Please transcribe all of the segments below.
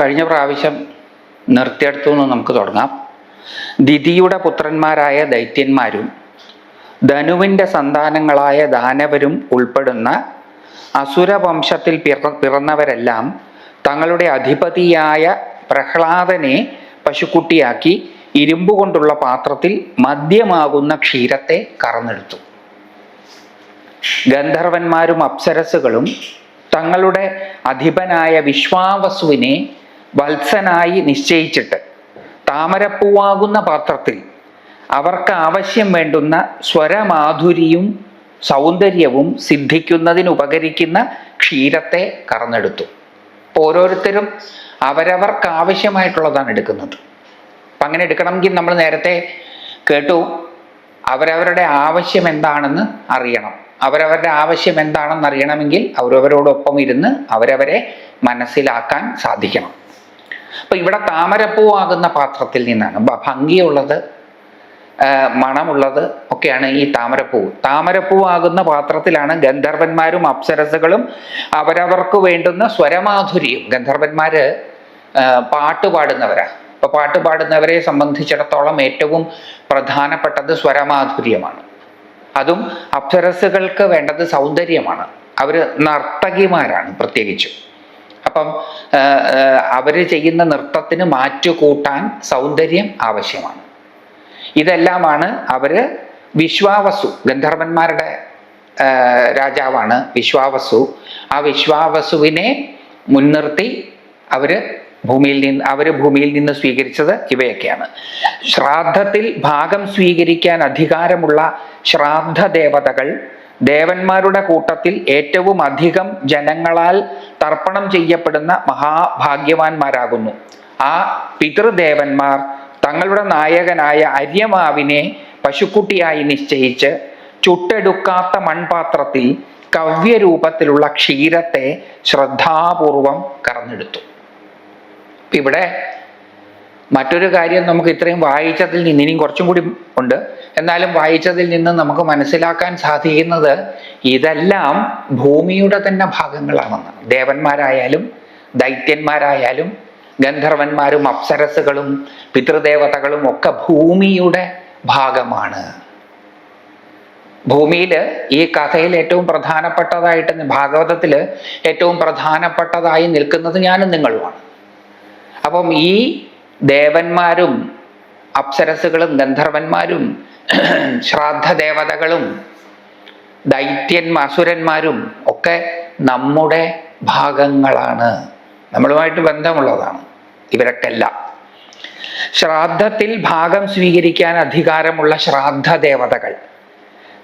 കഴിഞ്ഞ പ്രാവശ്യം നിർത്തിയെടുത്തു നിന്ന് നമുക്ക് തുടങ്ങാം. ദിതിയുടെ പുത്രന്മാരായ ദൈത്യന്മാരും ധനുവിന്റെ സന്താനങ്ങളായ ദാനവരും ഉൾപ്പെടുന്ന അസുരവംശത്തിൽ പിറ പിറന്നവരെല്ലാം തങ്ങളുടെ അധിപതിയായ പ്രഹ്ലാദനെ പശുക്കുട്ടിയാക്കി ഇരുമ്പ് കൊണ്ടുള്ള പാത്രത്തിൽ മദ്യമാകുന്ന ക്ഷീരത്തെ കറന്നെടുത്തു. ഗന്ധർവന്മാരും അപ്സരസുകളും തങ്ങളുടെ അധിപനായ വിശ്വാവസുവിനെ വത്സനായി നിശ്ചയിച്ചിട്ട് താമരപ്പൂവാകുന്ന പാത്രത്തിൽ അവർക്ക് ആവശ്യം വേണ്ടുന്ന സ്വരമാധുരിയും സൗന്ദര്യവും സിദ്ധിക്കുന്നതിന് ഉപകരിക്കുന്ന ക്ഷീരത്തെ കറന്നെടുത്തു. ഓരോരുത്തരും അവരവർക്ക് ആവശ്യമായിട്ടുള്ളതാണ് എടുക്കുന്നത്. അപ്പം അങ്ങനെ എടുക്കണമെങ്കിൽ നമ്മൾ നേരത്തെ കേട്ടു അവരവരുടെ ആവശ്യം എന്താണെന്ന് അറിയണം. അവരവരുടെ ആവശ്യം എന്താണെന്ന് അറിയണമെങ്കിൽ അവരവരോടൊപ്പം ഇരുന്ന് അവരവരെ മനസ്സിലാക്കാൻ സാധിക്കണം. അപ്പൊ ഇവിടെ താമരപ്പൂവാകുന്ന പാത്രത്തിൽ നിന്നാണ്. ഭംഗിയുള്ളത് മണമുള്ളത് ഒക്കെയാണ് ഈ താമരപ്പൂവ് താമരപ്പൂവാകുന്ന പാത്രത്തിലാണ് ഗന്ധർവന്മാരും അപ്സരസുകളും അവരവർക്ക് വേണ്ടുന്ന സ്വരമാധുര്യം. ഗന്ധർവന്മാര് പാട്ട് പാടുന്നവരാ. അപ്പൊ പാട്ട് പാടുന്നവരെ സംബന്ധിച്ചിടത്തോളം ഏറ്റവും പ്രധാനപ്പെട്ടത് സ്വരമാധുര്യമാണ്. അതും അപ്സരസുകൾക്ക് വേണ്ടത് സൗന്ദര്യമാണ്. അവർ നർത്തകിമാരാണ് പ്രത്യേകിച്ചും. അപ്പം അവർ ചെയ്യുന്ന നൃത്തത്തിന് മാറ്റുകൂട്ടാൻ സൗന്ദര്യം ആവശ്യമാണ്. ഇതെല്ലാമാണ് അവർ വിശ്വാവസു ഗന്ധർവന്മാരുടെ രാജാവാണ് വിശ്വാവസു. ആ വിശ്വാവസുവിനെ മുൻനിർത്തി അവർ ഭൂമിയിൽ നിന്ന് അവർ ഭൂമിയിൽ നിന്ന് സ്വീകരിച്ചത് ഇവയൊക്കെയാണ്. ശ്രാദ്ധത്തിൽ ഭാഗം സ്വീകരിക്കാൻ അധികാരമുള്ള ശ്രാദ്ധ ദേവതകൾ ദേവന്മാരുടെ കൂട്ടത്തിൽ ഏറ്റവും അധികം ജനങ്ങളാൽ തർപ്പണം ചെയ്യപ്പെടുന്ന മഹാഭാഗ്യവാന്മാരാകുന്നു. ആ പിതൃദേവന്മാർ തങ്ങളുടെ നായകനായ അര്യമാവിനെ പശുക്കുട്ടിയായി നിശ്ചയിച്ച് ചുട്ടെടുക്കാത്ത മൺപാത്രത്തിൽ കവ്യരൂപത്തിലുള്ള ക്ഷീരത്തെ ശ്രദ്ധാപൂർവം കറന്നെടുത്തു. ഇവിടെ മറ്റൊരു കാര്യം നമുക്ക് ഇത്രയും വായിച്ചതിൽ നിന്ന് ഇനിയും കുറച്ചും കൂടി ഉണ്ട്. എന്നാലും വായിച്ചതിൽ നിന്ന് നമുക്ക് മനസ്സിലാക്കാൻ സാധിക്കുന്നത് ഇതെല്ലാം ഭൂമിയുടെ തന്നെ ഭാഗങ്ങളാണെന്ന് ദേവന്മാരായാലും ദൈത്യന്മാരായാലും ഗന്ധർവന്മാരും അപ്സരസുകളും പിതൃദേവതകളും ഒക്കെ ഭൂമിയുടെ ഭാഗമാണ്. ഭൂമിയിൽ ഈ കഥയിൽ ഏറ്റവും പ്രധാനപ്പെട്ടതായിട്ട് ഭാഗവതത്തിൽ ഏറ്റവും പ്രധാനപ്പെട്ടതായി നിൽക്കുന്നത് ഞാനും നിങ്ങളുമാണ്. അപ്പം ഈ ദേവന്മാരും അപ്സരസുകളും ഗന്ധർവന്മാരും ശ്രാദ്ധദേവതകളും ദൈത്യന്മാ അസുരന്മാരും ഒക്കെ നമ്മുടെ ഭാഗങ്ങളാണ്. നമ്മളുമായിട്ട് ബന്ധമുള്ളതാണ്. ഇവരൊക്കെല്ലാം. ശ്രാദ്ധത്തിൽ ഭാഗം സ്വീകരിക്കാൻ അധികാരമുള്ള ശ്രാദ്ധ ദേവതകൾ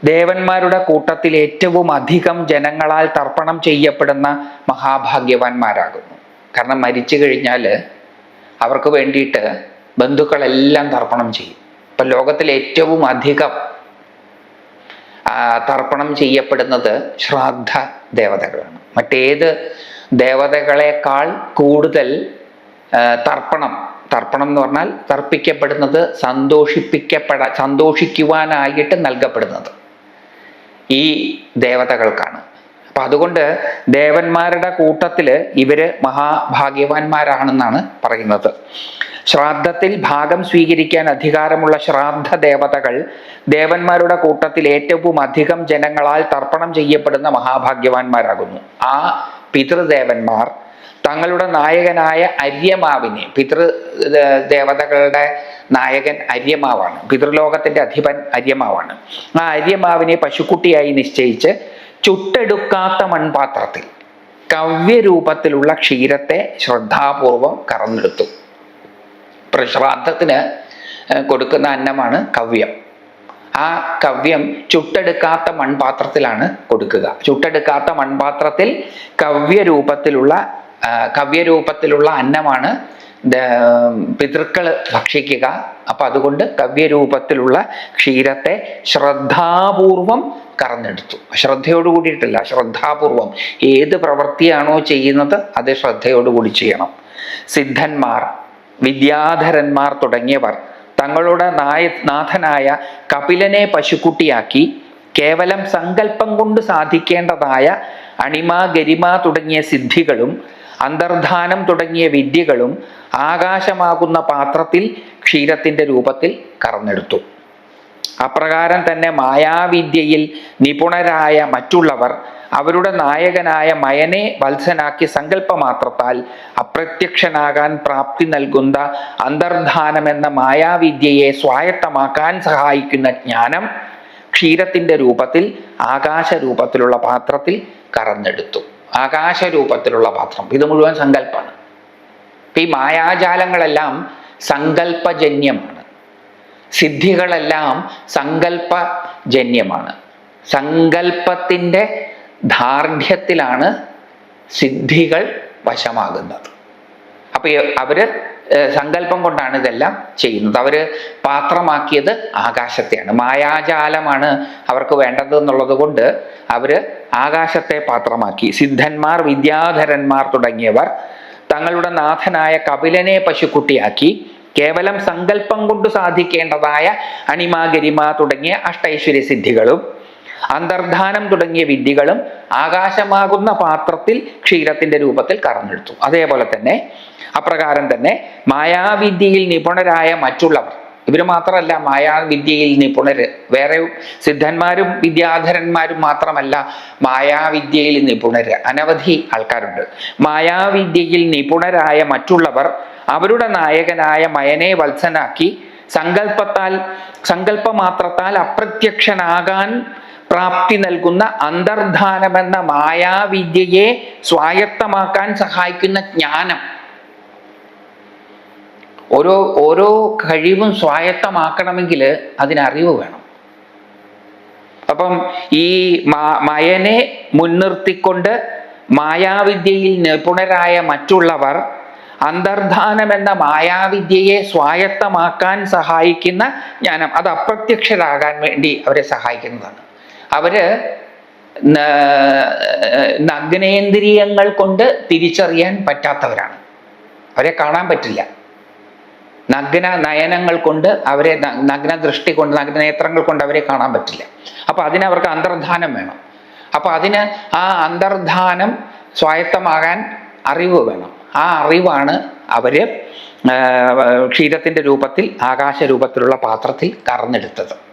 ദേവന്മാരുടെ കൂട്ടത്തിൽ ഏറ്റവും അധികം ജനങ്ങളാൽ തർപ്പണം ചെയ്യപ്പെടുന്ന മഹാഭാഗ്യവാന്മാരാകുന്നു. കാരണം മരിച്ചു കഴിഞ്ഞാൽ അവർക്ക് വേണ്ടിയിട്ട് ബന്ധുക്കളെല്ലാം തർപ്പണം ചെയ്യും. ഇപ്പം ലോകത്തിൽ ഏറ്റവും അധികം തർപ്പണം ചെയ്യപ്പെടുന്നത് ശ്രാദ്ധ ദേവതകളാണ്. മറ്റേത് ദേവതകളെക്കാൾ കൂടുതൽ തർപ്പണം. തർപ്പണം എന്ന് പറഞ്ഞാൽ തർപ്പിക്കപ്പെടുന്നത് സന്തോഷിപ്പിക്കപ്പെട സന്തോഷിക്കുവാനായിട്ട് നൽകപ്പെടുന്നത് ഈ ദേവതകൾക്കാണ്. അപ്പൊ അതുകൊണ്ട് ദേവന്മാരുടെ കൂട്ടത്തിൽ ഇവർ മഹാഭാഗ്യവാന്മാരാണെന്നാണ് പറയുന്നത്. ശ്രാദ്ധത്തിൽ ഭാഗം സ്വീകരിക്കാൻ അധികാരമുള്ള ശ്രാദ്ധ ദേവതകൾ ദേവന്മാരുടെ കൂട്ടത്തിൽ ഏറ്റവും അധികം ജനങ്ങളാൽ തർപ്പണം ചെയ്യപ്പെടുന്ന മഹാഭാഗ്യവാന്മാരാകുന്നു. ആ പിതൃദേവന്മാർ തങ്ങളുടെ നായകനായ അര്യമാവിനെ പിതൃ ദേവതകളുടെ നായകൻ അര്യമാവാണ് പിതൃലോകത്തിന്റെ അധിപൻ അര്യമാവാണ്. ആ അര്യമാവിനെ പശുക്കുട്ടിയായി നിശ്ചയിച്ച് ചുട്ടെടുക്കാത്ത മൺപാത്രത്തിൽ കവ്യരൂപത്തിലുള്ള ക്ഷീരത്തെ ശ്രദ്ധാപൂർവം കറന്നെടുത്തു. പ്രശ്രാദ്ധത്തിന് കൊടുക്കുന്ന അന്നമാണ് കവ്യം. ആ കവ്യം ചുട്ടെടുക്കാത്ത മൺപാത്രത്തിലാണ് കൊടുക്കുക. ചുട്ടെടുക്കാത്ത മൺപാത്രത്തിൽ കവ്യരൂപത്തിലുള്ള കവ്യരൂപത്തിലുള്ള അന്നമാണ് പിതൃക്കൾ ഭക്ഷിക്കുക. അപ്പൊ അതുകൊണ്ട് കവ്യരൂപത്തിലുള്ള ക്ഷീരത്തെ ശ്രദ്ധാപൂർവം കറന്നെടുത്തു. ശ്രദ്ധയോട് കൂടിയിട്ടില്ല ശ്രദ്ധാപൂർവം. ഏത് പ്രവൃത്തിയാണോ ചെയ്യുന്നത് അത് ശ്രദ്ധയോടുകൂടി ചെയ്യണം. സിദ്ധന്മാർ വിദ്യാധരന്മാർ തുടങ്ങിയവർ തങ്ങളുടെ നായ നാഥനായ കപിലനെ പശുക്കുട്ടിയാക്കി കേവലം സങ്കല്പം കൊണ്ട് സാധിക്കേണ്ടതായ അണിമ ഗരിമ തുടങ്ങിയ സിദ്ധികളും അന്തർധാനം തുടങ്ങിയ വിദ്യകളും ആകാശമാകുന്ന പാത്രത്തിൽ ക്ഷീരത്തിന്റെ രൂപത്തിൽ കറന്നെടുത്തു. അപ്രകാരം തന്നെ മായാവിദ്യയിൽ നിപുണരായ മറ്റുള്ളവർ അവരുടെ നായകനായ മയനെ വത്സനാക്കി സങ്കല്പമാത്രത്താൽ അപ്രത്യക്ഷനാകാൻ പ്രാപ്തി നൽകുന്ന അന്തർധാനമെന്ന മായാവിദ്യയെ സ്വായത്തമാക്കാൻ സഹായിക്കുന്ന ജ്ഞാനം ക്ഷീരത്തിന്റെ രൂപത്തിൽ ആകാശരൂപത്തിലുള്ള പാത്രത്തിൽ കറന്നെടുത്തു. ആകാശ രൂപത്തിലുള്ള പാത്രം. ഇത് മുഴുവൻ സങ്കല്പമാണ്. ഈ മായാജാലങ്ങളെല്ലാം സങ്കല്പജന്യമാണ്. സിദ്ധികളെല്ലാം സങ്കല്പജന്യമാണ്. സങ്കല്പത്തിന്റെ ദാർഢ്യത്തിലാണ് സിദ്ധികൾ വശമാകുന്നത്. അപ്പോൾ അവർ സങ്കല്പം കൊണ്ടാണ് ഇതെല്ലാം ചെയ്യുന്നത്. അവർ പാത്രമാക്കിയത് ആകാശത്തെയാണ്. മായാജാലമാണ് അവർക്ക് വേണ്ടത് എന്നുള്ളത് കൊണ്ട് അവർ ആകാശത്തെ പാത്രമാക്കി. സിദ്ധന്മാർ വിദ്യാധരന്മാർ തുടങ്ങിയവർ തങ്ങളുടെ നാഥനായ കപിലനെ പശുക്കുട്ടിയാക്കി. കേവലം സങ്കല്പം കൊണ്ട് സാധിക്കേണ്ടതായ അണിമ ഗരിമ തുടങ്ങിയ അഷ്ടൈശ്വര്യ സിദ്ധികളും അന്തർധാനം തുടങ്ങിയ വിദ്യകളും ആകാശമാകുന്ന പാത്രത്തിൽ ക്ഷീരത്തിന്റെ രൂപത്തിൽ കറന്നെടുത്തു. അതേപോലെ തന്നെ അപ്രകാരം തന്നെ മായാവിദ്യയിൽ നിപുണരായ മറ്റുള്ളവർ ഇവർ മാത്രമല്ല മായാവിദ്യയിൽ നിപുണർ വേറെ സിദ്ധന്മാരും വിദ്യാധരന്മാരും മാത്രമല്ല മായാവിദ്യയിൽ നിപുണർ അനവധി ആൾക്കാരുണ്ട്. മായാവിദ്യയിൽ നിപുണരായ മറ്റുള്ളവർ അവരുടെ നായകനായ മയനെ വത്സനാക്കി സങ്കല്പത്താൽ സങ്കല്പമാത്രത്താൽ അപ്രത്യക്ഷനാകാൻ പ്രാപ്തി നൽകുന്ന അന്തർധാനമെന്ന മായാവിദ്യയെ സ്വായത്തമാക്കാൻ സഹായിക്കുന്ന ജ്ഞാനം ഓരോ ഓരോ കഴിവും സ്വായത്തമാക്കണമെങ്കിൽ അതിനറിവ് വേണം. അപ്പം ഈ മയനെ മുൻനിർത്തിക്കൊണ്ട് മായാവിദ്യയിൽ നിപുണരായ മറ്റുള്ളവർ അന്തർധാനം എന്ന മായാവിദ്യയെ സ്വായത്തമാക്കാൻ സഹായിക്കുന്ന ജ്ഞാനം അത് അപ്രത്യക്ഷരാകാൻ വേണ്ടി അവരെ സഹായിക്കുന്നതാണ്. അവർ നഗ്നേന്ദ്രിയങ്ങൾ കൊണ്ട് തിരിച്ചറിയാൻ പറ്റാത്തവരാണ്. അവരെ കാണാൻ പറ്റില്ല. നഗ്ന നയനങ്ങൾ കൊണ്ട് അവരെ നഗ്ന ദൃഷ്ടി കൊണ്ട് നഗ്ന നേത്രങ്ങൾ കൊണ്ട് അവരെ കാണാൻ പറ്റില്ല. അപ്പൊ അതിന് അവർക്ക് അന്തർധാനം വേണം. അപ്പൊ അതിന് ആ അന്തർധാനം സ്വായത്തമാകാൻ അറിവ് വേണം. ആ അറിവാണ് അവർ ക്ഷീരത്തിന്റെ രൂപത്തിൽ ആകാശ രൂപത്തിലുള്ള പാത്രത്തിൽ കറന്നെടുത്തത്.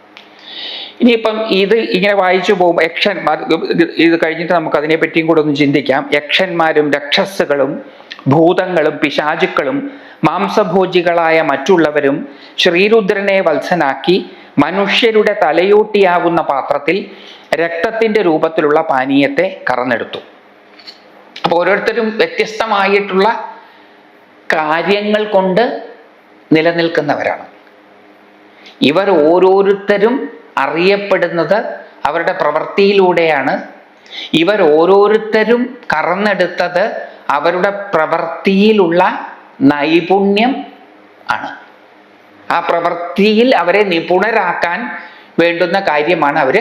ഇനിയിപ്പം ഇത് ഇങ്ങനെ വായിച്ചു പോകുമ്പോൾ യക്ഷന്മാർ ഇത് കഴിഞ്ഞിട്ട് നമുക്ക് അതിനെ പറ്റിയും കൂടെ ഒന്ന് ചിന്തിക്കാം. യക്ഷന്മാരും രക്ഷസുകളും ഭൂതങ്ങളും പിശാചുക്കളും മാംസഭോജികളായ മറ്റുള്ളവരും ശ്രീരുദ്രനെ വത്സനാക്കി മനുഷ്യരുടെ തലയൂട്ടിയാകുന്ന പാത്രത്തിൽ രക്തത്തിന്റെ രൂപത്തിലുള്ള പാനീയത്തെ കറന്നെടുത്തു. അപ്പോൾ ഓരോരുത്തരും വ്യത്യസ്തമായിട്ടുള്ള കാര്യങ്ങൾ കൊണ്ട് നിലനിൽക്കുന്നവരാണ്. ഇവർ ഓരോരുത്തരും അറിയപ്പെടുന്നത് അവരുടെ പ്രവൃത്തിയിലൂടെയാണ് ഇവർ ഓരോരുത്തരും കറന്നെടുത്തത് അവരുടെ പ്രവൃത്തിയിലുള്ള നൈപുണ്യം ആണ്. ആ പ്രവൃത്തിയിൽ അവരെ നിപുണരാക്കാൻ വേണ്ടുന്ന കാര്യമാണ് അവർ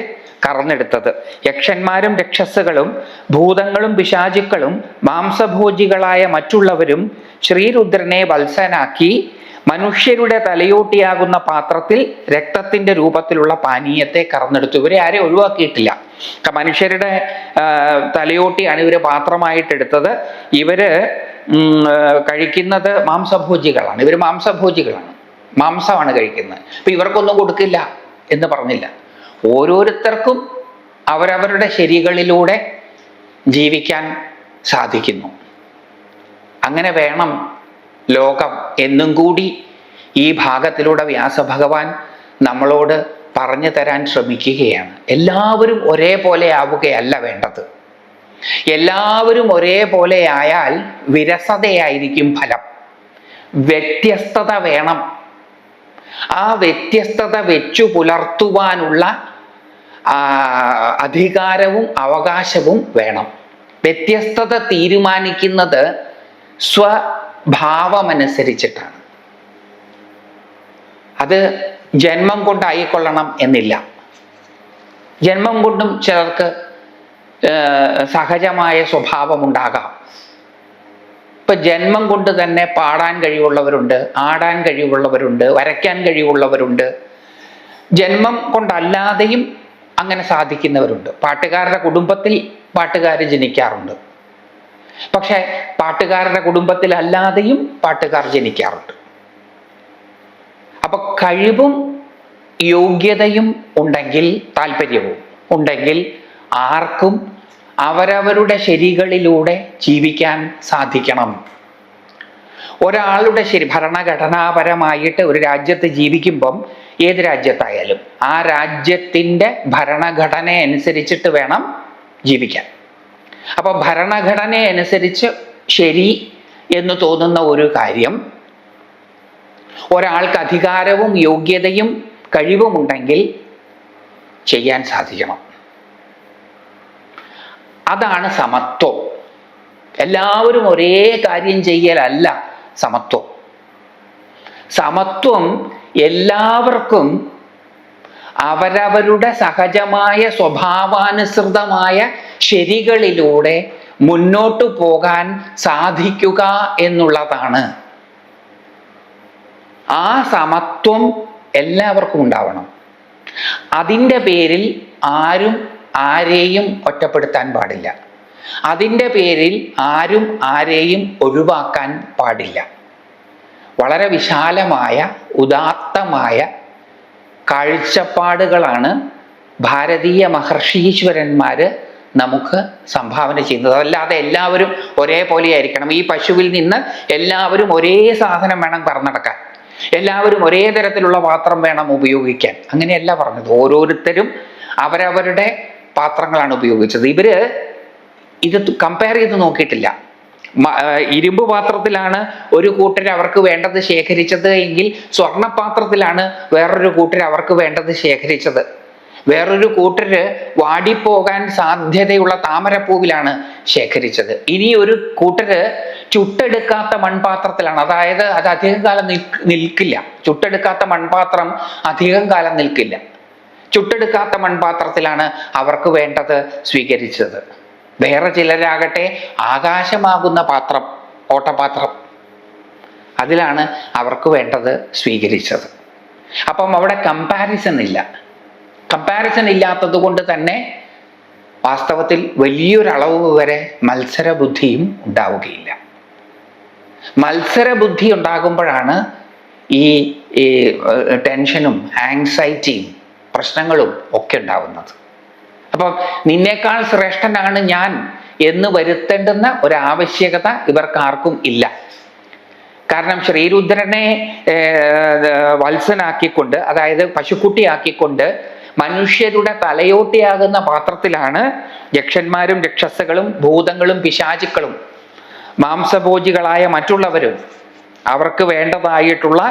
കറന്നെടുത്തത്. യക്ഷന്മാരും രക്ഷസുകളും ഭൂതങ്ങളും പിശാചുക്കളും മാംസഭോജികളായ മറ്റുള്ളവരും ശ്രീരുദ്രനെ വത്സനാക്കി മനുഷ്യരുടെ തലയോട്ടിയാകുന്ന പാത്രത്തിൽ രക്തത്തിന്റെ രൂപത്തിലുള്ള പാനീയത്തെ കറന്നെടുത്തു. ഇവരെ ആരെ ഒഴിവാക്കിയിട്ടില്ല. മനുഷ്യരുടെ തലയോട്ടിയാണ് ഇവർ പാത്രമായിട്ടെടുത്തത് ഇവർ കഴിക്കുന്നത് മാംസഭോജികളാണ്. ഇവർ മാംസഭോജികളാണ്. മാംസമാണ് കഴിക്കുന്നത്. അപ്പൊ ഇവർക്കൊന്നും കൊടുക്കില്ല എന്ന് പറഞ്ഞില്ല. ഓരോരുത്തർക്കും അവരവരുടെ ശരികളിലൂടെ ജീവിക്കാൻ സാധിക്കുന്നു. അങ്ങനെ വേണം ലോകം എന്നും കൂടി ഈ ഭാഗത്തിലൂടെ വ്യാസഭഗവാൻ നമ്മളോട് പറഞ്ഞു തരാൻ ശ്രമിക്കുകയാണ്. എല്ലാവരും ഒരേപോലെ ആവുകയല്ല വേണ്ടത്. എല്ലാവരും ഒരേപോലെ ആയാൽ വിരസതയായിരിക്കും ഫലം. വ്യത്യസ്തത വേണം. ആ വ്യത്യസ്തത വെച്ചു പുലർത്തുവാനുള്ള അധികാരവും അവകാശവും വേണം. വ്യത്യസ്തത തീരുമാനിക്കുന്നത് സ്വഭാവമനുസരിച്ചിട്ടാണ് അത് ജന്മം കൊണ്ടായിക്കൊള്ളണം എന്നില്ല. ജന്മം കൊണ്ടും ചിലർക്ക് സഹജമായ സ്വഭാവമുണ്ടാകാം. ഇപ്പൊ ജന്മം കൊണ്ട് തന്നെ പാടാൻ കഴിവുള്ളവരുണ്ട് ആടാൻ കഴിവുള്ളവരുണ്ട് വരയ്ക്കാൻ കഴിവുള്ളവരുണ്ട്. ജന്മം കൊണ്ടല്ലാതെയും അങ്ങനെ സാധിക്കുന്നവരുണ്ട്. പാട്ടുകാരുടെ കുടുംബത്തിൽ പാട്ടുകാർ ജനിക്കാറുണ്ട്. പക്ഷെ പാട്ടുകാരുടെ കുടുംബത്തിലല്ലാതെയും പാട്ടുകാർ ജനിക്കാറുണ്ട്. അപ്പൊ കഴിവും യോഗ്യതയും ഉണ്ടെങ്കിൽ താല്പര്യവും ഉണ്ടെങ്കിൽ ആർക്കും അവരവരുടെ ശരികളിലൂടെ ജീവിക്കാൻ സാധിക്കണം. ഒരാളുടെ ശരി ഭരണഘടനാപരമായിട്ട് ഒരു രാജ്യത്ത് ജീവിക്കുമ്പം ഏത് രാജ്യത്തായാലും ആ രാജ്യത്തിന്റെ ഭരണഘടന അനുസരിച്ചിട്ട് വേണം ജീവിക്കാൻ. അപ്പൊ ഭരണഘടന അനുസരിച്ച് ശരി എന്ന് തോന്നുന്ന ഒരു കാര്യം ഒരാൾക്ക് അധികാരവും യോഗ്യതയും കഴിവുമുണ്ടെങ്കിൽ ചെയ്യാൻ സാധിക്കണം. അതാണ് സമത്വം. എല്ലാവരും ഒരേ കാര്യം ചെയ്യലല്ല സമത്വം. സമത്വം എല്ലാവർക്കും അവരവരുടെ സഹജമായ സ്വഭാവാനുസൃതമായ ശരികളിലൂടെ മുന്നോട്ടു പോകാൻ സാധിക്കുക എന്നുള്ളതാണ്. ആ സമത്വം എല്ലാവർക്കും ഉണ്ടാവണം. അതിന്റെ പേരിൽ ആരും ആരെയും ഒറ്റപ്പെടുത്താൻ പാടില്ല. അതിന്റെ പേരിൽ ആരും ആരെയും ഒഴിവാക്കാൻ പാടില്ല. വളരെ വിശാലമായ ഉദാത്തമായ കാഴ്ചപ്പാടുകളാണ് ഭാരതീയ മഹർഷീശ്വരന്മാർ നമുക്ക് സംഭാവന ചെയ്യുന്നത്. അതല്ലാതെ എല്ലാവരും ഒരേപോലെ ആയിരിക്കണം ഈ പശുവിൽ നിന്ന് എല്ലാവരും ഒരേ സാധനം വേണം പറന്നടക്കാൻ. എല്ലാവരും ഒരേ തരത്തിലുള്ള പാത്രം വേണം ഉപയോഗിക്കാൻ. അങ്ങനെയല്ല പറഞ്ഞത്. ഓരോരുത്തരും അവരവരുടെ പാത്രങ്ങളാണ് ഉപയോഗിച്ചത്. ഇവർ ഇത് കമ്പയർ ചെയ്ത് നോക്കിയിട്ടില്ല. ഇരുമ്പ് പാത്രത്തിലാണ് ഒരു കൂട്ടർ അവർക്ക് വേണ്ടത് ശേഖരിച്ചത് എങ്കിൽ സ്വർണപാത്രത്തിലാണ് വേറൊരു കൂട്ടർ അവർക്ക് വേണ്ടത് ശേഖരിച്ചത്. വേറൊരു കൂട്ടര് വാടിപ്പോകാൻ സാധ്യതയുള്ള താമരപ്പൂവിലാണ് ശേഖരിച്ചത്. ഇനി ഒരു കൂട്ടര് ചുട്ടെടുക്കാത്ത മൺപാത്രത്തിലാണ്. അതായത് അത് അധികം കാലം നിൽക്കില്ല. ചുട്ടെടുക്കാത്ത മൺപാത്രം അധികം കാലം നിൽക്കില്ല. ചുട്ടെടുക്കാത്ത മൺപാത്രത്തിലാണ് അവർക്ക് വേണ്ടത് സ്വീകരിച്ചത്. വേറെ ചിലരാകട്ടെ ആകാശമാകുന്ന പാത്രം ഓട്ടപാത്രം. അതിലാണ് അവർക്ക് വേണ്ടത് സ്വീകരിച്ചത്. അപ്പം അവിടെ കമ്പാരിസൺ ഇല്ല. കമ്പാരിസൺ ഇല്ലാത്തത് കൊണ്ട് തന്നെ വാസ്തവത്തിൽ വലിയൊരളവ് വരെ മത്സരബുദ്ധിയും ഉണ്ടാവുകയില്ല. മത്സരബുദ്ധി ഉണ്ടാകുമ്പോഴാണ് ഈ ടെൻഷനും ആങ്സൈറ്റിയും പ്രശ്നങ്ങളും ഒക്കെ ഉണ്ടാവുന്നത്. അപ്പം നിന്നേക്കാൾ ശ്രേഷ്ഠനാണ് ഞാൻ എന്ന് വരുത്തേണ്ടുന്ന ഒരു ആവശ്യകത ഇവർക്ക് ഇവർക്കാർക്കും ഇല്ല. കാരണം ശ്രീരുദ്രനെ വത്സനാക്കിക്കൊണ്ട് അതായത് പശുക്കുട്ടിയാക്കിക്കൊണ്ട് മനുഷ്യരുടെ തലയോട്ടിയാകുന്ന പാത്രത്തിലാണ് യക്ഷന്മാരും രക്ഷസകളും ഭൂതങ്ങളും പിശാചുക്കളും മാംസഭോജികളായ മറ്റുള്ളവരും അവർക്ക് വേണ്ടതായിട്ടുള്ള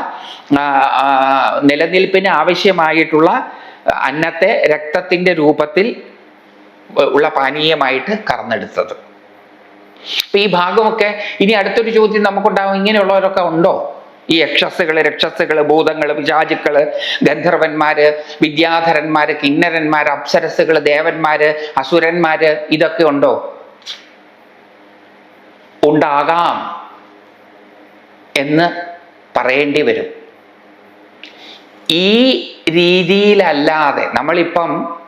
നിലനിൽപ്പിന് ആവശ്യമായിട്ടുള്ള അന്നത്തെ രക്തത്തിന്റെ രൂപത്തിൽ ഉള്ള പാനീയമായിട്ട് കറന്നെടുത്തത്. അപ്പൊ ഈ ഭാഗമൊക്കെ ഇനി അടുത്തൊരു ചോദ്യം നമുക്കുണ്ടാവും ഇങ്ങനെയുള്ളവരൊക്കെ ഉണ്ടോ? ഈ യക്ഷസുകൾ രക്ഷസുകൾ ഭൂതങ്ങൾ പിശാചുക്കൾ ഗന്ധർവന്മാര് വിദ്യാധരന്മാര് കിന്നരന്മാര് അപ്സരസുകൾ ദേവന്മാര് അസുരന്മാര് ഇതൊക്കെ ഉണ്ടോ? ഉണ്ടാകാം എന്ന് പറയേണ്ടി വരും. ഈ രീതിയിലല്ലാതെ നമ്മളിപ്പം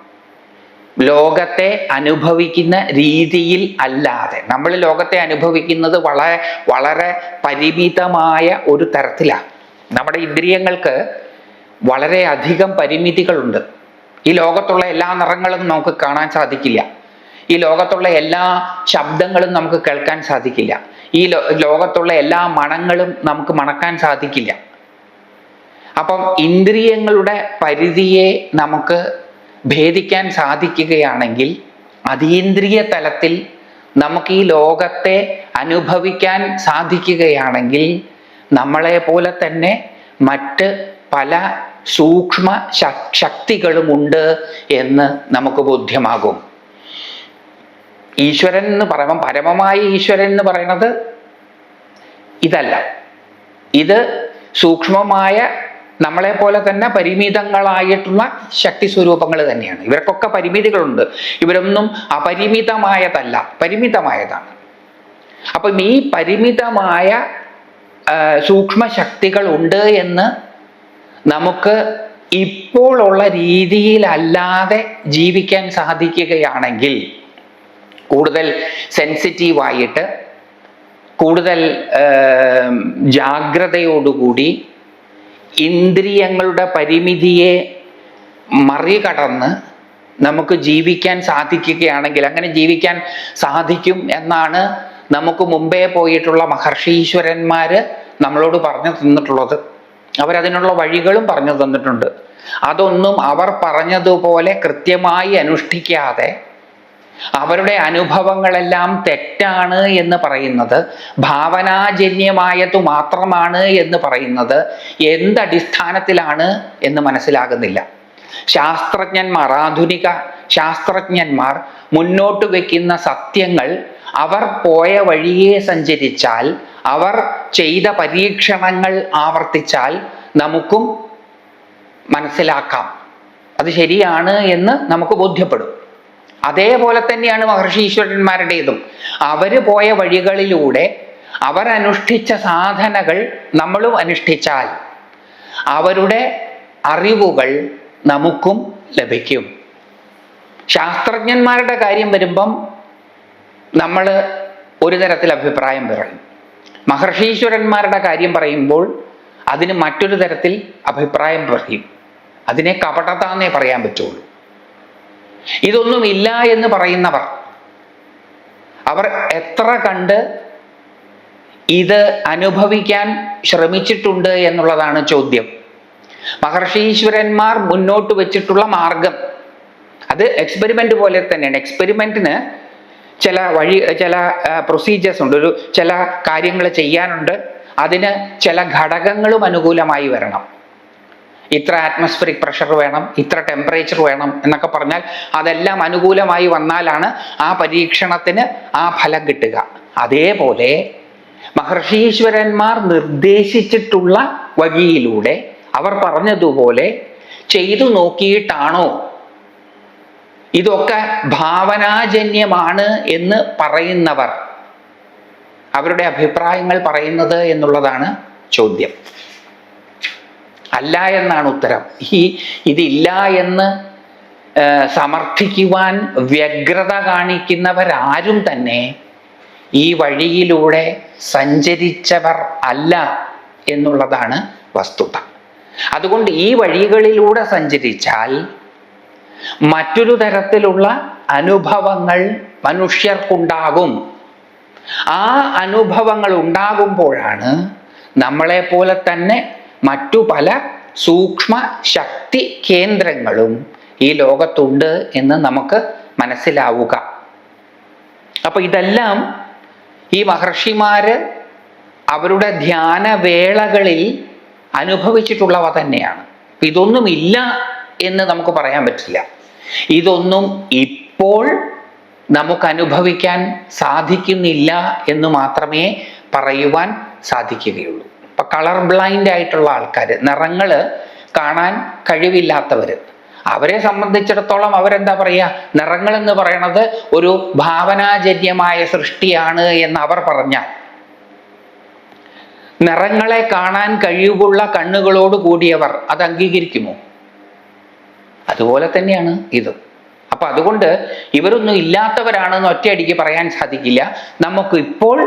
ലോകത്തെ അനുഭവിക്കുന്ന രീതിയിൽ അല്ലാതെ. നമ്മൾ ലോകത്തെ അനുഭവിക്കുന്നത് വളരെ വളരെ പരിമിതമായ ഒരു തരത്തിലാണ് നമ്മുടെ ഇന്ദ്രിയങ്ങൾക്ക് വളരെ അധികം പരിമിതികളുണ്ട്. ഈ ലോകത്തുള്ള എല്ലാ നിറങ്ങളും നമുക്ക് കാണാൻ സാധിക്കില്ല. ഈ ലോകത്തുള്ള എല്ലാ ശബ്ദങ്ങളും നമുക്ക് കേൾക്കാൻ സാധിക്കില്ല. ഈ ലോകത്തുള്ള എല്ലാ മണങ്ങളും നമുക്ക് മണക്കാൻ സാധിക്കില്ല. അപ്പം ഇന്ദ്രിയങ്ങളുടെ പരിധിയെ നമുക്ക് ഭേദിക്കാൻ സാധിക്കുകയാണെങ്കിൽ അതീന്ദ്രിയ തലത്തിൽ നമുക്ക് ഈ ലോകത്തെ അനുഭവിക്കാൻ സാധിക്കുകയാണെങ്കിൽ നമ്മളെ പോലെ തന്നെ മറ്റ് പല സൂക്ഷ്മ ശക്തികളും ശക്തികളുമുണ്ട് എന്ന് നമുക്ക് ബോധ്യമാകും. ഈശ്വരൻ എന്ന് പറയുമ്പം പരമമായ ഈശ്വരൻ എന്ന് പറയുന്നത് ഇതല്ല. ഇത് സൂക്ഷ്മമായ നമ്മളെ പോലെ തന്നെ പരിമിതങ്ങളായിട്ടുള്ള ശക്തി സ്വരൂപങ്ങൾ തന്നെയാണ്. ഇവർക്കൊക്കെ പരിമിതികളുണ്ട്. ഇവരൊന്നും അപരിമിതമായതല്ല. പരിമിതമായതാണ്. അപ്പം ഈ പരിമിതമായ സൂക്ഷ്മ ശക്തികൾ ഉണ്ട് എന്ന് നമുക്ക് ഇപ്പോഴുള്ള രീതിയിലല്ലാതെ ജീവിക്കാൻ സാധിക്കുകയാണെങ്കിൽ കൂടുതൽ സെൻസിറ്റീവായിട്ട് കൂടുതൽ ജാഗ്രതയോടുകൂടി ഇന്ദ്രിയങ്ങളുടെ പരിമിതിയെ മറികടന്ന് നമുക്ക് ജീവിക്കാൻ സാധിക്കുകയാണെങ്കിൽ അങ്ങനെ ജീവിക്കാൻ സാധിക്കും എന്നാണ് നമുക്ക് മുമ്പേ പോയിട്ടുള്ള മഹർഷീശ്വരന്മാര് നമ്മളോട് പറഞ്ഞു തന്നിട്ടുള്ളത്. അവരതിനുള്ള വഴികളും പറഞ്ഞു തന്നിട്ടുണ്ട്. അതൊന്നും അവർ പറഞ്ഞതുപോലെ കൃത്യമായി അനുഷ്ഠിക്കാതെ അവരുടെ അനുഭവങ്ങളെല്ലാം തെറ്റാണ് എന്ന് പറയുന്നത്. ഭാവനാജന്യമായതു മാത്രമാണ് എന്ന് പറയുന്നത്. എന്തടിസ്ഥാനത്തിലാണ് എന്ന് മനസ്സിലാകുന്നില്ല. ശാസ്ത്രജ്ഞന്മാർ ആധുനിക ശാസ്ത്രജ്ഞന്മാർ മുന്നോട്ട് വെക്കുന്ന സത്യങ്ങൾ അവർ പോയ വഴിയെ സഞ്ചരിച്ചാൽ അവർ ചെയ്ത പരീക്ഷണങ്ങൾ ആവർത്തിച്ചാൽ നമുക്കും മനസ്സിലാക്കാം. അത് ശരിയാണ് എന്ന് നമുക്ക് ബോധ്യപ്പെടും. അതേപോലെ തന്നെയാണ് മഹർഷി ഈശ്വരന്മാരുടേതും. അവർ പോയ വഴികളിലൂടെ അവർ അനുഷ്ഠിച്ച സാധനകൾ നമ്മളും അനുഷ്ഠിച്ചാൽ അവരുടെ അറിവുകൾ നമുക്കും ലഭിക്കും. ശാസ്ത്രജ്ഞന്മാരുടെ കാര്യം വരുമ്പം നമ്മൾ ഒരു തരത്തിൽ അഭിപ്രായം പറയും. മഹർഷീശ്വരന്മാരുടെ കാര്യം പറയുമ്പോൾ അതിന് മറ്റൊരു തരത്തിൽ അഭിപ്രായം പറയും. അതിനെ കപടതാന്നേ പറയാൻ പറ്റുള്ളൂ. ഇതൊന്നും ഇല്ല എന്ന് പറയുന്നവർ അവർ എത്ര കണ്ട് ഇത് അനുഭവിക്കാൻ ശ്രമിച്ചിട്ടുണ്ട് എന്നുള്ളതാണ് ചോദ്യം. മഹർഷീശ്വരന്മാർ മുന്നോട്ട് വെച്ചിട്ടുള്ള മാർഗം അത് എക്സ്പെരിമെന്റ് പോലെ തന്നെയാണ്. എക്സ്പെരിമെന്റിന് ചില വഴി ചില പ്രൊസീജിയേഴ്സ് ഉണ്ട്. ഒരു ചില കാര്യങ്ങൾ ചെയ്യാനുണ്ട്. അതിന് ചില ഘടകങ്ങളും അനുകൂലമായി വരണം. ഇത്ര ആറ്റ്മോസ്ഫിയറിക് പ്രഷർ വേണം ഇത്ര ടെമ്പറേച്ചർ വേണം എന്നൊക്കെ പറഞ്ഞാൽ അതെല്ലാം അനുകൂലമായി വന്നാലാണ് ആ പരീക്ഷണത്തിന് ആ ഫലം കിട്ടുക. അതേപോലെ മഹർഷീശ്വരന്മാർ നിർദ്ദേശിച്ചിട്ടുള്ള വഴിയിലൂടെ അവർ പറഞ്ഞതുപോലെ ചെയ്തു നോക്കിയിട്ടാണോ? ഇതൊക്കെ ഭാവനാജന്യമാണ് എന്ന് പറയുന്നവർ. അവരുടെ അഭിപ്രായങ്ങൾ പറയുന്നത് എന്നുള്ളതാണ് ചോദ്യം. അല്ല എന്നാണ് ഉത്തരം. ഈ ഇതില്ല എന്ന് സമർത്ഥിക്കുവാൻ വ്യഗ്രത കാണിക്കുന്നവരാരും തന്നെ ഈ വഴിയിലൂടെ സഞ്ചരിച്ചവർ അല്ല എന്നുള്ളതാണ് വസ്തുത. അതുകൊണ്ട് ഈ വഴികളിലൂടെ സഞ്ചരിച്ചാൽ മറ്റൊരു തരത്തിലുള്ള അനുഭവങ്ങൾ മനുഷ്യർക്കുണ്ടാകും. ആ അനുഭവങ്ങൾ ഉണ്ടാകുമ്പോഴാണ് നമ്മളെ പോലെ തന്നെ മറ്റു പല സൂക്ഷ്മ ശക്തി കേന്ദ്രങ്ങളും ഈ ലോകത്തുണ്ട് എന്ന് നമുക്ക് മനസ്സിലാവുക. അപ്പൊ ഇതെല്ലാം ഈ മഹർഷിമാര് അവരുടെ ധ്യാനവേളകളിൽ അനുഭവിച്ചിട്ടുള്ളവ തന്നെയാണ്. ഇതൊന്നും ഇല്ല എന്ന് നമുക്ക് പറയാൻ പറ്റില്ല. ഇതൊന്നും ഇപ്പോൾ നമുക്ക് അനുഭവിക്കാൻ സാധിക്കുന്നില്ല എന്ന് മാത്രമേ പറയുവാൻ സാധിക്കുകയുള്ളൂ. ഇപ്പൊ കളർ ബ്ലൈൻഡ് ആയിട്ടുള്ള ആൾക്കാർ നിറങ്ങൾ കാണാൻ കഴിവില്ലാത്തവർ അവരെ സംബന്ധിച്ചിടത്തോളം അവരെന്താ പറയുക നിറങ്ങൾ എന്ന് പറയണത് ഒരു ഭാവനാജന്യമായ സൃഷ്ടിയാണ് എന്ന് അവർ പറഞ്ഞാൽ. നിറങ്ങളെ കാണാൻ കഴിവുള്ള കണ്ണുകളോട് കൂടിയവർ അത് അംഗീകരിക്കുമോ? അതുപോലെ തന്നെയാണ് ഇത്. അപ്പൊ അതുകൊണ്ട് ഇവരൊന്നും ഇല്ലാത്തവരാണെന്ന് ഒറ്റയടിക്ക് പറയാൻ സാധിക്കില്ല. നമുക്ക് ഇപ്പോൾ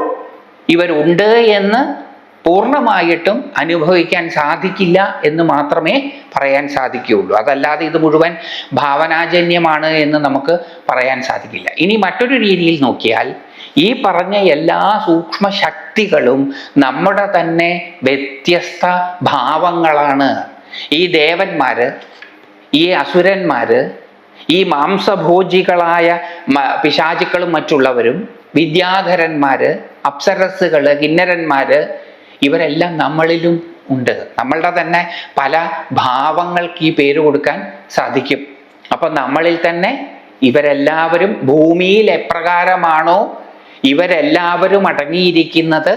ഇവരുണ്ട് എന്ന് പൂർണമായിട്ടും അനുഭവിക്കാൻ സാധിക്കില്ല എന്ന് മാത്രമേ പറയാൻ സാധിക്കുകയുള്ളൂ. അതല്ലാതെ ഇത് മുഴുവൻ ഭാവനാജന്യമാണ് എന്ന് നമുക്ക് പറയാൻ സാധിക്കില്ല. ഇനി മറ്റൊരു രീതിയിൽ നോക്കിയാൽ ഈ പറഞ്ഞ എല്ലാ സൂക്ഷ്മ ശക്തികളും നമ്മുടെ തന്നെ വ്യത്യസ്ത ഭാവങ്ങളാണ്. ഈ ദേവന്മാര് ഈ അസുരന്മാര് ഈ മാംസഭോജികളായ പിശാചുക്കളും മറ്റുള്ളവരും വിദ്യാധരന്മാര് അപ്സരസ്സുകൾ കിന്നരന്മാര് ഇവരെല്ലാം നമ്മളിലും ഉണ്ട്. നമ്മളുടെ തന്നെ പല ഭാവങ്ങൾക്ക് ഈ പേര് കൊടുക്കാൻ സാധിക്കും. അപ്പൊ നമ്മളിൽ തന്നെ ഇവരെല്ലാവരും ഭൂമിയിൽ എപ്രകാരമാണോ ഇവരെല്ലാവരും അടങ്ങിയിരിക്കുന്നത്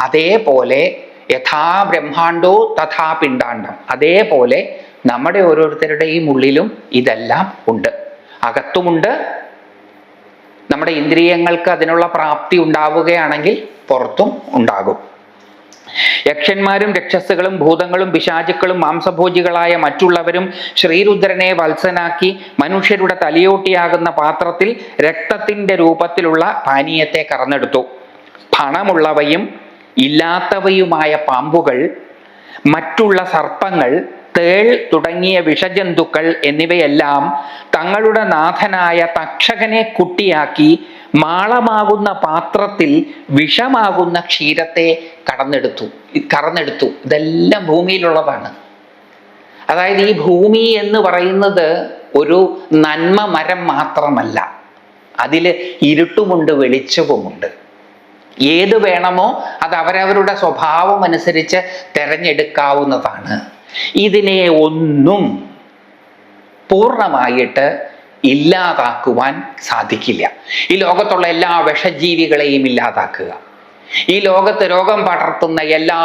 അതേപോലെ യഥാ ബ്രഹ്മാണ്ടോ തഥാ പിണ്ടാണ്ടം അതേപോലെ നമ്മുടെ ഓരോരുത്തരുടെയും ഉള്ളിലും ഇതെല്ലാം ഉണ്ട്. അകത്തുമുണ്ട്. നമ്മുടെ ഇന്ദ്രിയങ്ങൾക്ക് അതിനുള്ള പ്രാപ്തി ഉണ്ടാവുകയാണെങ്കിൽ പുറത്തും ഉണ്ടാകും. യക്ഷന്മാരും രക്ഷസുകളും ഭൂതങ്ങളും പിശാചുക്കളും മാംസഭോജികളായ മറ്റുള്ളവരും ശ്രീരുദ്രനെ വത്സനാക്കി മനുഷ്യരുടെ തലയോട്ടിയാകുന്ന പാത്രത്തിൽ രക്തത്തിന്റെ രൂപത്തിലുള്ള പാനീയത്തെ കറന്നെടുത്തു. പണമുള്ളവയും ഇല്ലാത്തവയുമായ പാമ്പുകൾ മറ്റുള്ള സർപ്പങ്ങൾ തേൾ തുടങ്ങിയ വിഷജന്തുക്കൾ എന്നിവയെല്ലാം തങ്ങളുടെ നാഥനായ തക്ഷകനെ കുട്ടിയാക്കി മാളമാകുന്ന പാത്രത്തിൽ വിഷമാകുന്ന ക്ഷീരത്തെ കടന്നെടുത്തു കറന്നെടുത്തു. ഇതെല്ലാം ഭൂമിയിലുള്ളതാണ്. അതായത് ഈ ഭൂമി എന്ന് പറയുന്നത് ഒരു നന്മ മരം മാത്രമല്ല. അതിൽ ഇരുട്ടുമുണ്ട് വെളിച്ചവുമുണ്ട്. ഏത് വേണമോ അത് അവരവരുടെ സ്വഭാവം അനുസരിച്ച് തിരഞ്ഞെടുക്കാവുന്നതാണ്. ഇതിനെ ഒന്നും പൂർണമായിട്ട് ഇല്ലാതാക്കുവാൻ സാധിക്കില്ല. ഈ ലോകത്തുള്ള എല്ലാ വിഷജീവികളെയും ഇല്ലാതാക്കുക. ഈ ലോകത്ത് രോഗം പടർത്തുന്ന എല്ലാ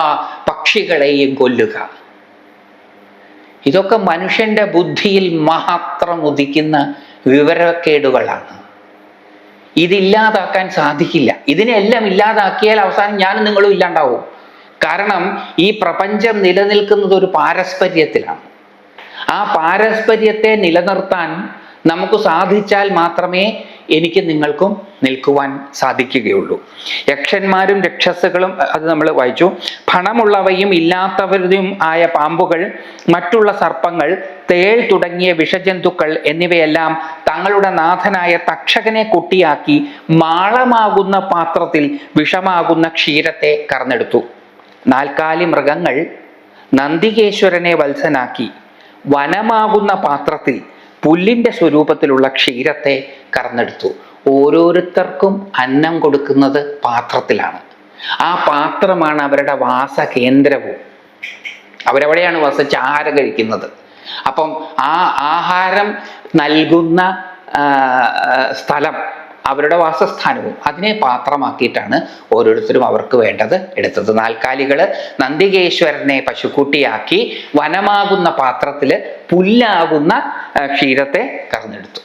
പക്ഷികളെയും കൊല്ലുക. ഇതൊക്കെ മനുഷ്യന്റെ ബുദ്ധിയിൽ മാത്രം ഉദിക്കുന്ന വിവരക്കേടുകളാണ്. ഇതില്ലാതാക്കാൻ സാധിക്കില്ല. ഇതിനെല്ലാം ഇല്ലാതാക്കിയാൽ അവസാനം ഞാനും നിങ്ങളും ഇല്ലാണ്ടാവും. കാരണം ഈ പ്രപഞ്ചം നിലനിൽക്കുന്നത് ഒരു പാരസ്പര്യത്തിലാണ്. ആ പാരസ്പര്യത്തെ നിലനിർത്താൻ നമുക്ക് സാധിച്ചാൽ മാത്രമേ എനിക്ക് നിങ്ങൾക്കും നിൽക്കുവാൻ സാധിക്കുകയുള്ളൂ. യക്ഷന്മാരും രക്ഷസുകളും അത് നമ്മൾ വായിച്ചു. പണമുള്ളവയും ഇല്ലാത്തവരും ആയ പാമ്പുകൾ മറ്റുള്ള സർപ്പങ്ങൾ തേൾ തുടങ്ങിയ വിഷജന്തുക്കൾ എന്നിവയെല്ലാം തങ്ങളുടെ നാഥനായ തക്ഷകനെ കുട്ടിയാക്കി മാളമാകുന്ന പാത്രത്തിൽ വിഷമാകുന്ന ക്ഷീരത്തെ കറന്നെടുത്തു. നാൽക്കാലി മൃഗങ്ങൾ നന്ദികേശ്വരനെ വത്സനാക്കി വനമാകുന്ന പാത്രത്തിൽ പുല്ലിന്റെ സ്വരൂപത്തിലുള്ള ക്ഷീരത്തെ കറന്നെടുത്തു. ഓരോരുത്തർക്കും അന്നം കൊടുക്കുന്നത് പാത്രത്തിലാണ്. ആ പാത്രമാണ് അവരുടെ വാസകേന്ദ്രവും. അവരവിടെയാണ് വസിച്ച് ആഹാരം കഴിക്കുന്നത്? അപ്പം ആ ആഹാരം നൽകുന്ന സ്ഥലം അവരുടെ വാസസ്ഥാനവും അതിനെ പാത്രമാക്കിയിട്ടാണ് ഓരോരുത്തരും അവർക്ക് വേണ്ടത്. എടുത്തത് നാൽക്കാലികൾ നന്ദികേശ്വരനെ പശുക്കുട്ടിയാക്കി വനമാകുന്ന പാത്രത്തിൽ പുല്ലാകുന്ന ക്ഷീരത്തെ കറന്നെടുത്തു.